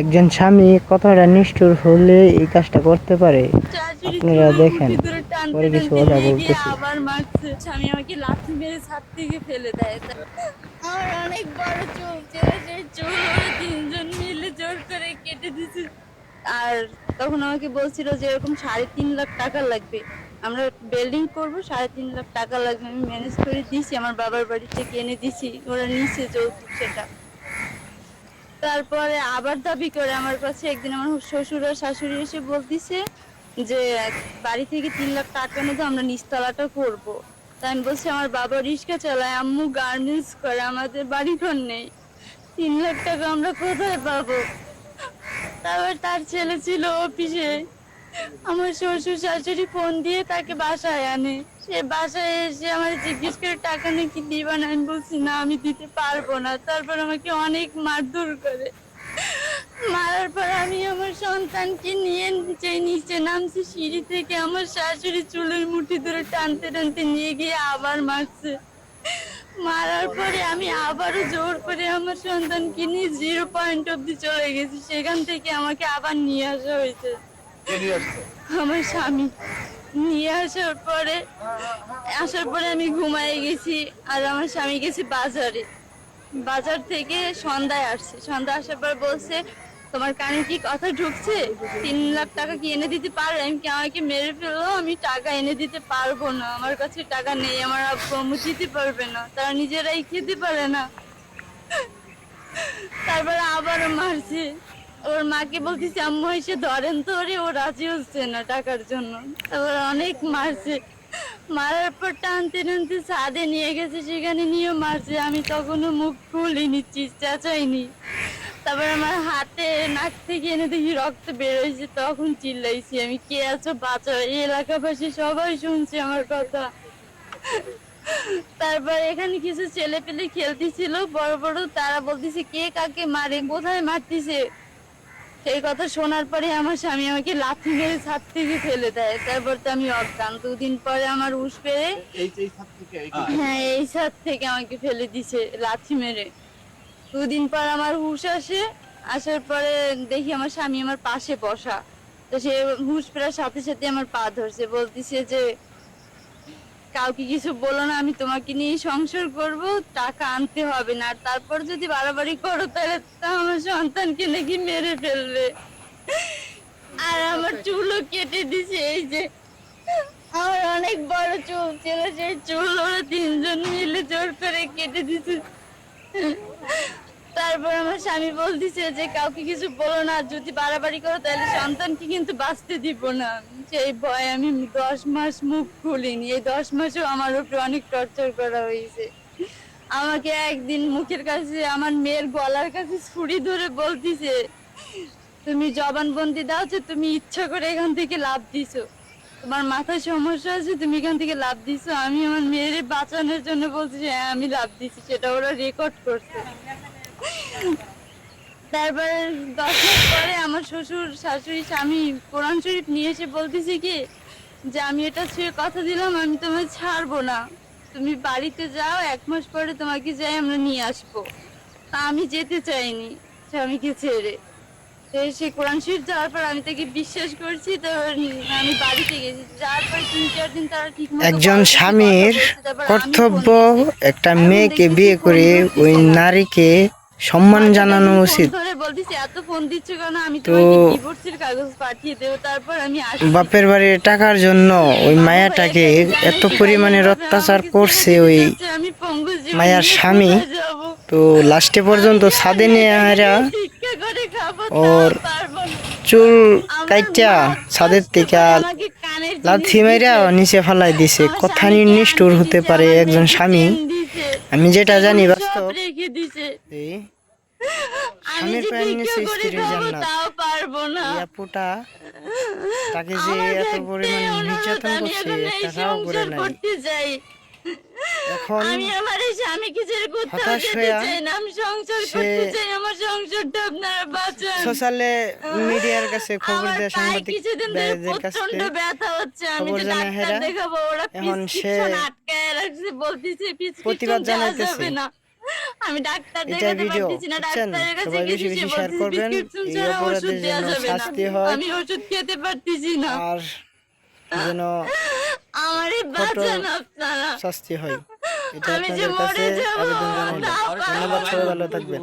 একজন স্বামী কতটা নিষ্ঠুর হলে এই কাজটা করতে পারে। আপনারা দেখেন, পরে কিছু কথা বলতেছি। আবার স্বামী আমাকে ছাদ থেকে ফেলে দেয়। অনেক বড় তিনজন মিলে জোর কেটে আর তখন আমাকে বলছিল যে এরকম সাড়ে তিন লাখ টাকা লাগবে। আমরা বিল্ডিং করব, সাড়ে তিন লাখ টাকা লাগবে। আমি ম্যানেজ করে দিছি আমার বাবার বাড়ি থেকে এনে দিছি ওরা নিচে যৌতুক সেটা। তারপরে আবার দাবি করে আমার কাছে একদিন আমার শ্বশুর আর শাশুড়ি এসে বলতিছে যে, বাড়ি থেকে তিন লাখ টাকা এনে তো আমরা নিচতলাটা করব। তাই আমি বলছি, আমার বাবা রিক্সা চালায়, আম্মু গার্মেন্টস করে, আমাদের বাড়ি ঘর নেই। তিন লাখ টাকা আমরা কোথায় পাবো? তারপর তার ছেলে ছিল অফিসে। আমার শ্বশুর শাশুড়ি ফোন দিয়ে তাকে বাসায় আনে। সে বাসায় এসে আমার জিজ্ঞেস করে টাকা নাকি দিবা না? আমি বলছি না আমি দিতে পারব না। তারপর আমাকে অনেক মারধর করে। মারার পর আমি আমার সন্তানকে নিয়ে নিচে নিচে নামছি সিঁড়ি থেকে আমার শাশুড়ি চুলের মুঠি ধরে টানতে টানতে নিয়ে গিয়ে আবার মারছে। মারার পরে আমি আবারও জোর করে আমার সন্তানকে নিয়ে জিরো পয়েন্ট অব্দি চলে গেছি। সেখান থেকে আমাকে আবার নিয়ে আসা হয়েছে। আমার স্বামী। নিয়ে আসার পরে আসার পরে আমি ঘুমায় গেছি আর আমার স্বামী গেছে বাজারে। বাজার থেকে সন্ধ্যায় আসছে। সন্ধ্যা আসার পর বলছে, তোমার কানে কি কথা ঢুকছে? তিন লাখ টাকা কি এনে দিতে পারবে? আমি কি আমাকে মেরে ফেলল আমি টাকা এনে দিতে পারব না। আমার কাছে টাকা নেই। আমার আব্বু দিতে পারবে না। তারা নিজেরাই খেতে পারে না। তারপরে আবারও মারছে। ওর মাকে বলতেছি, আম্মু, এসে ধরেন তো ওরে ও রাজি হচ্ছে না টাকার জন্য। তারপর অনেক মারছে। মারার পর টানতে টানতে ছাদে নিয়ে গেছে, সেখানে নিয়েও মারছে। আমি তখনও মুখ খুলিনি চেঁচাইনি। তারপর আমার হাতে নাক থেকে এনে দেখি রক্ত বেরোইছে তখন চিল্লাইছি আমি, কে আছো? বাঁচাও। এই এলাকাবাসী সবাই শুনছে আমার কথা। তারপর এখানে কিছু ছেলে পেলে খেলতেছিল, বড় বড়, তারা বলতেছে, কে কাকে মারে? কোথায় মারতেছে? সেই কথা শোনার পরে আমার স্বামী আমাকে লাথি মেরে ছাদ থেকে ফেলে দেয়। তারপর তো আমি অজ্ঞান। দুদিন পরে আমার উস পেরে হ্যাঁ এই ছাদ থেকে আমাকে ফেলে দিছে লাথি মেরে। দুদিন পর আমার হুশ আসে। আসার পরে দেখি আমার স্বামী আমার পাশে বসা। তো সে হুশ ফেরার সাথে সাথে আমার পা ধরছে। বলতিছে যে কাউকে কিছু বলো না আমি তোমাকে নিয়ে সংসার করব টাকা আনতে হবে না। আর তারপর যদি বাড়াবাড়ি করো তাহলে আমার সন্তানকে নাকি মেরে ফেলবে। আর আমার চুলও কেটে দিছে এই যে আমার অনেক বড় চুল ছিল সেই চুল ওরা তিনজন মিলে জোর করে কেটে দিছে। তারপর আমার স্বামী বলতেছে যে, কাউকে কিছু বলো না, যদি বাড়াবাড়ি করো, তাহলে সন্তানকে কিন্তু বাঁচতে দিব না। সেই ভয় আমি দশ মাস মুখ খুলিনি। এই দশ মাসেও আমার উপরে অনেক টর্চার করা হয়েছে। আমাকে একদিন মুখের কাছে, আমার মেয়ের গলার কাছে ছুরি ধরে বলতিছে, তুমি জবানবন্দি দাও যে, তুমি ইচ্ছা করে এখান থেকে লাভ দিছো। তোমার মাথায় সমস্যা আছে, তুমি এখান থেকে লাভ দিছো। আমি আমার মেয়ের বাঁচানোর জন্য বলছি হ্যাঁ আমি লাভ দিছি। সেটা ওরা রেকর্ড করছে। তারপরে দশ মাস পরে আমার শ্বশুর শাশুড়ি স্বামী কোরআন শরীফ নিয়ে এসে বলতেছে কি যে আমি এটা ছুঁয়ে কথা দিলাম আমি তোমায় ছাড়বো না। তুমি বাড়িতে যাও এক মাস পরে তোমাকে যাই আমরা নিয়ে আসব। তা আমি যেতে চাইনি স্বামীকে ছেড়ে। তো সে কোরআন শরীফ যাওয়ার পর আমি তাকে বিশ্বাস করছি তো আমি বাড়িতে গেছি। যাওয়ার পর তিন চার দিন তারা ঠিক একজন স্বামীর কর্তব্য একটা মেয়েকে বিয়ে করে ওই নারীকে সম্মান জানানো উচিত। তো- বাপের বাড়ির টাকার জন্য ওই মায়াটাকে এত পরিমাণে অত্যাচার করছে ওই মায়ার স্বামী। তো লাস্টে পর্যন্ত ছাদে নিয়ে ওর। চুল কাইটা ছাদের থেকে লাথি মেরা নিচে ফালাই দিছে। কথা স্বামীকে নিষ্ঠুর আনতে হতে পারে একজন স্বামী। আমি যেটা জানি বাস্তব রেখে দিছে। এই স্বামীর স্ত্রীর জান্নাত। তাকে যে এত একটাই পরিমাণ নির্যাতন আমি করছে এখন এই করে নাই। করতে চাই। এখন আমি আমার স্বামীকে হতাশ সে- সংসারটা আপনারা বাঁচান। সোশ্যালে মিডিয়ার কাছে খবর আমার দেওয়া পায়ে সাংবাদিক কিছুদিন কাছে খবর ডাক্তার হেরা। এখন সে প্রতিবাদ জানাইতেছে। আমি ডাক্তার দেখাতে পারতেছি না ডাক্তারের কাছে বেশি বেশি share করবেন। এই অপরাধের জন্য শাস্তি হয়। আমি ওষুধ খেতে পারতেছি না আর যেন আমারই বাঁচান আপনারা শাস্তি হয় এটা আপনাদের কাছে আবেদন জানাইলাম ধন্যবাদ সবাই ভালো থাকবেন